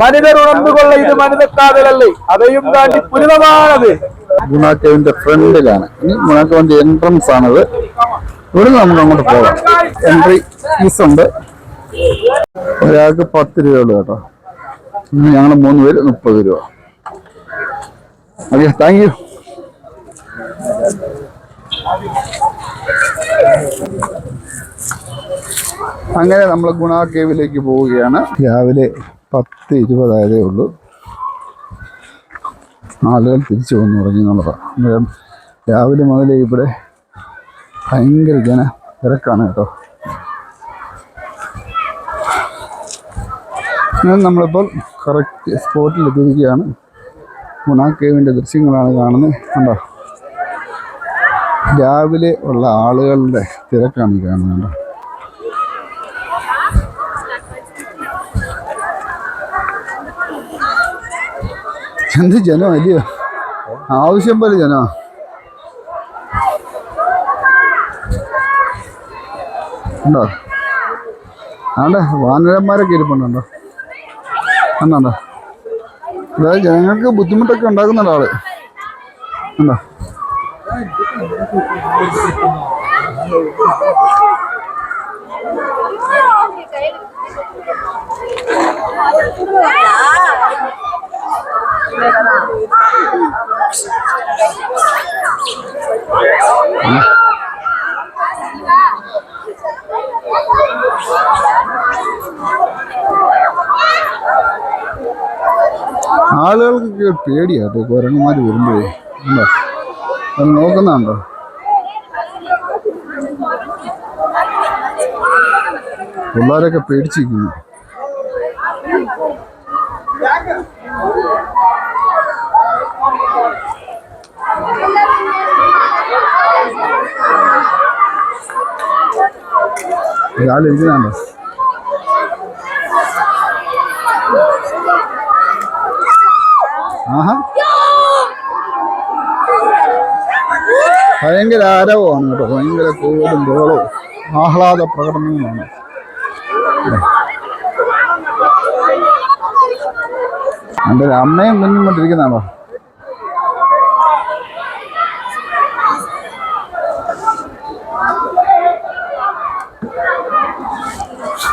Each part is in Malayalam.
മനിതർ ഉണർന്നുകൊള്ള ഇത് മനിതക്കാതലല്ലേ? അതെയും താണ്ടി പുരിതമാണത് ഗുണാക്കേവിന്റെ ഫ്രണ്ടിലാണ്. ഇനി ഗുണാക്കേവിന്റെ എൻട്രൻസ് ആണത്. ഇവിടെ നമുക്ക് അങ്ങോട്ട് പോകാം. എൻട്രി ഫീസ് ഉണ്ട്. ഒരാൾക്ക് പത്ത് രൂപയുള്ളൂ കേട്ടോ. ഇനി ഞങ്ങൾ മൂന്ന് പേര് മുപ്പത് രൂപ. ഓക്കെ താങ്ക് യു അങ്ങനെ നമ്മൾ ഗുണാ കേവിലേക്ക് പോവുകയാണ്. രാവിലെ പത്ത് ഇരുപതായതേ ഉള്ളൂ. ആളുകൾ തിരിച്ചു വന്നു തുടങ്ങി എന്നുള്ളതാണ് രാവിലെ മുതലേ ഇവിടെ ഭയങ്കര ജന തിരക്കാണ് കേട്ടോ. അങ്ങനെ നമ്മളിപ്പോൾ കറക്റ്റ് സ്പോട്ടിൽ എത്തിയിരിക്കുകയാണ്. ഗുണ കേവിന്റെ ദൃശ്യങ്ങളാണ് കാണുന്നത്. കണ്ടോ? രാവിലെ ഉള്ള ആളുകളുടെ തിരക്കാണ് കാണുന്നത് കണ്ടോ? എന്ത് ജനം അല്ലയോ? ആവശ്യം പോലെ ജനോ. ഉണ്ടോ? ആണ്ടെ വാനരന്മാരൊക്കെ ഇരിപ്പുണ്ടോ കണ്ടോ അതായത് ജനങ്ങൾക്ക് ബുദ്ധിമുട്ടൊക്കെ ഉണ്ടാക്കുന്നുണ്ട് ആൾ ഉണ്ടോ? ആളുകൾക്കൊക്കെ പേടിയാട്ടോ കുരങ്ങന്മാർ വരുമ്പോഴേ. ഉണ്ടോ? അത് നോക്കുന്നുണ്ടോ? പിള്ളേരൊക്കെ പേടിച്ചിരിക്കുന്നു. ഇയാൾ ഇരിക്കുന്നുണ്ടോ ആഹാ ഭയങ്കര ആരവമാണ് കേട്ടോ. ഭയങ്കര കൂടുതലും ബോളവും ആഹ്ലാദ പ്രകടനങ്ങളുമാണ് എന്റെ അമ്മയും കുഞ്ഞും കൊണ്ടിരിക്കുന്നതാണോ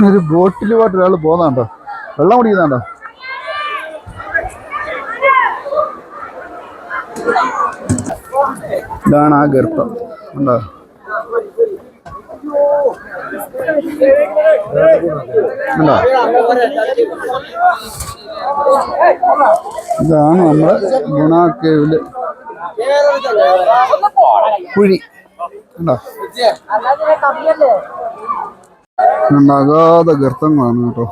ഒരു ബോട്ടിലുമായിട്ട് ഒരാൾ പോകുന്നുണ്ടോ വെള്ളം കുടിക്കുന്നുണ്ടോ? ഇതാണ് ആ ഗർത്തം. ഉണ്ടോ? ഇതാണ് നമ്മുടെ ഗുണാക്കേവിൽ കുഴി. ഉണ്ടോ? ഉണ്ടാകാതെ ഗർത്തങ്ങളാണ് കേട്ടോ.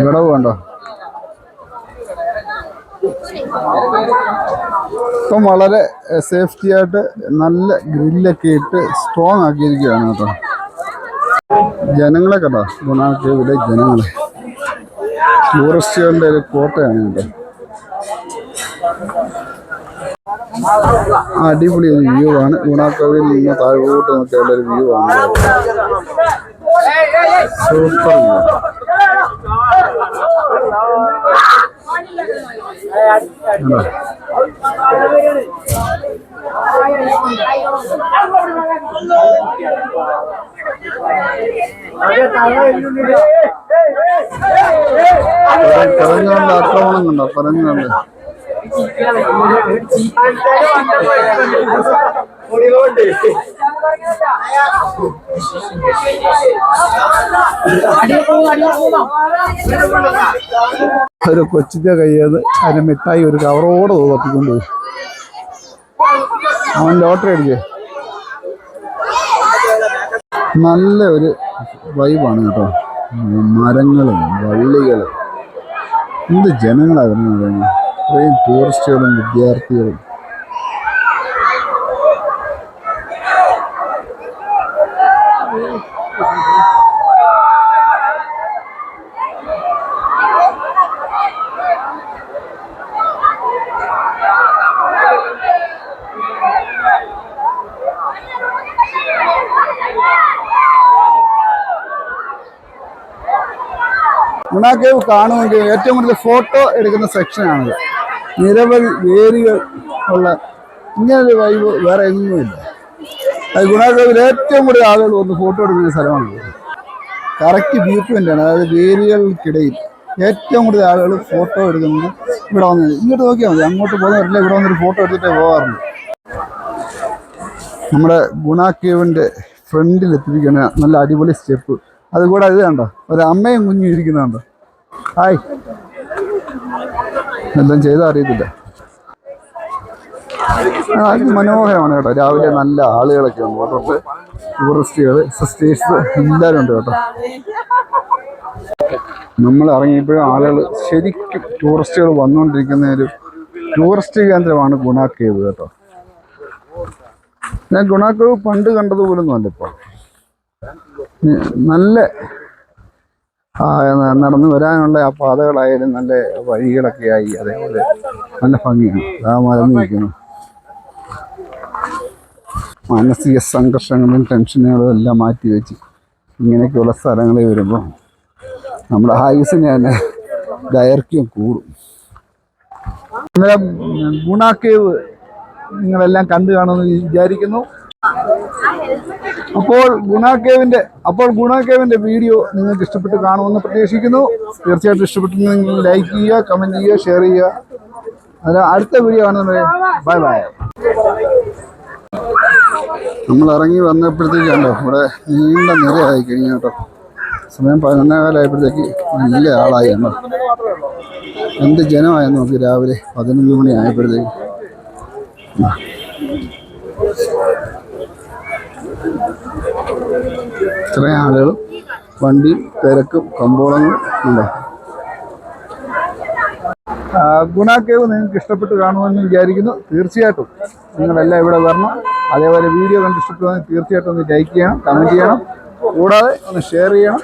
ഇടവ് വേണ്ട ഇപ്പം വളരെ സേഫ്റ്റി ആയിട്ട് നല്ല ഗ്രില്ലൊക്കെ ഇട്ട് സ്ട്രോങ് ആക്കിയിരിക്കുകയാണ് കേട്ടോ. ജനങ്ങളെ കേട്ടോ ഗുണാക്കിയ ജനങ്ങളെ. ടൂറിസ്റ്റുകളുടെ ഒരു കോട്ടയാണ് കേട്ടോ അടിപൊളി ഒരു വ്യൂ ആണ്. ഗുണാക്കേവിൽ നിന്ന് താഴോട്ട് നോക്കിയുള്ള ഒരു വ്യൂ ആണ്. സൂപ്പർ വ്യൂ പറഞ്ഞുകൊണ്ട് ആക്രമണം കണ്ടോ? പറഞ്ഞുകൊണ്ട് ഒരു കൊച്ചിന്റെ കയ്യത് അതിന് മിഠായി ഒരു കവറോടെ തോന്നിക്കൊണ്ട് അവൻ ലോട്ടറി അടിക്കേ നല്ല ഒരു വൈബാണ് കേട്ടോ. മരങ്ങളും വള്ളികളും. എന്ത് ജനങ്ങളാണ് വരുന്നത്? അത്രയും ടൂറിസ്റ്റുകളും വിദ്യാർത്ഥികളും. മുണാക്കേവ് കാണുമെങ്കിൽ ഏറ്റവും കൂടുതൽ ഫോട്ടോ എടുക്കുന്ന സെക്ഷനാണിത് നിരവധി വേരുകൾ ഉള്ള ഇങ്ങനൊരു വൈബ് വേറെ എങ്ങുമില്ല. അത് ഗുണാഗ്രഹത്തിൽ ഏറ്റവും കൂടുതൽ ആളുകൾ വന്ന് ഫോട്ടോ എടുക്കുന്ന സ്ഥലമാണ് കറക്റ്റ് വ്യൂ ആണ്. അതായത് വേരുകൾക്കിടയിൽ ഏറ്റവും കൂടുതൽ ആളുകൾ ഫോട്ടോ എടുക്കുന്നത് ഇവിടെ വന്നത് ഇങ്ങോട്ട് നോക്കിയാൽ മതി. അങ്ങോട്ട് പോകുന്നവരില്ല ഇവിടെ വന്നൊരു ഫോട്ടോ എടുത്തിട്ടേ പോകാറുള്ളൂ. നമ്മുടെ ഗുണാക്കേവിന്റെ കേവിന്റെ ഫ്രണ്ടിൽ എത്തിയിരിക്കുന്ന നല്ല അടിപൊളി സ്റ്റെപ്പ്. അതുകൂടെ ഇത് കണ്ടോ? ഒരു അമ്മയും കുഞ്ഞും ഇരിക്കുന്നുണ്ടോ ഹായ്. എല്ലാം ചെയ്താൽ അറിയത്തില്ല. മനോഹരമാണ് കേട്ടോ. രാവിലെ നല്ല ആളുകളൊക്കെ ഉണ്ട് കേട്ടോ. ടൂറിസ്റ്റുകൾ സിസ്റ്റേഴ്സ് എല്ലാവരും ഉണ്ട് കേട്ടോ. നമ്മൾ ഇറങ്ങിയപ്പോഴും ആളുകൾ ശരിക്കും ടൂറിസ്റ്റുകൾ വന്നുകൊണ്ടിരിക്കുന്ന ഒരു ടൂറിസ്റ്റ് കേന്ദ്രമാണ് ഗുണാക്ക് ചെയ്ത് കേട്ടോ. ഞാൻ ഗുണാക്കേവ് പണ്ട് കണ്ടതുപോലൊന്നും അല്ല ഇപ്പോൾ നല്ല നടന്നു വരാനുള്ള ആ പാതകളായാലും നല്ല വഴികളൊക്കെ ആയി അതേപോലെ നല്ല ഭംഗിയാണ്. ആ മറന്നു നിൽക്കുന്നു. മാനസിക സംഘർഷങ്ങളും ടെൻഷനുകളും എല്ലാം മാറ്റി വെച്ച് ഇങ്ങനെയൊക്കെയുള്ള സ്ഥലങ്ങളിൽ വരുമ്പോൾ നമ്മുടെ ആയുസിന് തന്നെ ദൈർഘ്യം കൂടും. ഇന്നലെ ഗുണാക്കേവ് നിങ്ങളെല്ലാം കണ്ടു കാണുമെന്ന് വിചാരിക്കുന്നു. അപ്പോൾ ഗുണാക്കേവിന്റെ അപ്പോൾ ഗുണാക്കേവിന്റെ വീഡിയോ നിങ്ങൾക്ക് ഇഷ്ടപ്പെട്ട് കാണുമെന്ന് പ്രതീക്ഷിക്കുന്നു. തീർച്ചയായിട്ടും ഇഷ്ടപ്പെട്ടെങ്കിൽ ലൈക്ക് ചെയ്യുക കമന്റ് ചെയ്യുക ഷെയർ ചെയ്യുക. അത് അടുത്ത വീഡിയോ കാണുന്നത് ബൈ ബൈ നമ്മൾ ഇറങ്ങി വന്നപ്പോഴത്തേക്കാണല്ലോ ഇവിടെ നീണ്ട നിരയായി കഴിഞ്ഞു കേട്ടോ. സമയം പതിനൊന്നേകാലായപ്പോഴത്തേക്ക് നല്ല ആളായി കണ്ടോ. എന്ത് ജനമായെന്ന് നോക്കി രാവിലെ പതിനൊന്ന് മണി ആയപ്പോഴത്തേക്ക്. ഇത്രയും ആളുകളും വണ്ടി തിരക്കും കമ്പോളങ്ങളും ഉണ്ട്? ഗുണാക്കേവ് ഗുണ കേവ് നിങ്ങൾക്ക് ഇഷ്ടപ്പെട്ട് കാണുമെന്ന് വിചാരിക്കുന്നു. തീർച്ചയായിട്ടും നിങ്ങളെല്ലാം ഇവിടെ വരണം. അതേപോലെ വീഡിയോ കണ്ട് ഇഷ്ടപ്പെടുവാണെങ്കിൽ തീർച്ചയായിട്ടും ഒന്ന് ലൈക്ക് ചെയ്യണം കമന്റ് ചെയ്യണം. കൂടാതെ ഒന്ന് ഷെയർ ചെയ്യണം.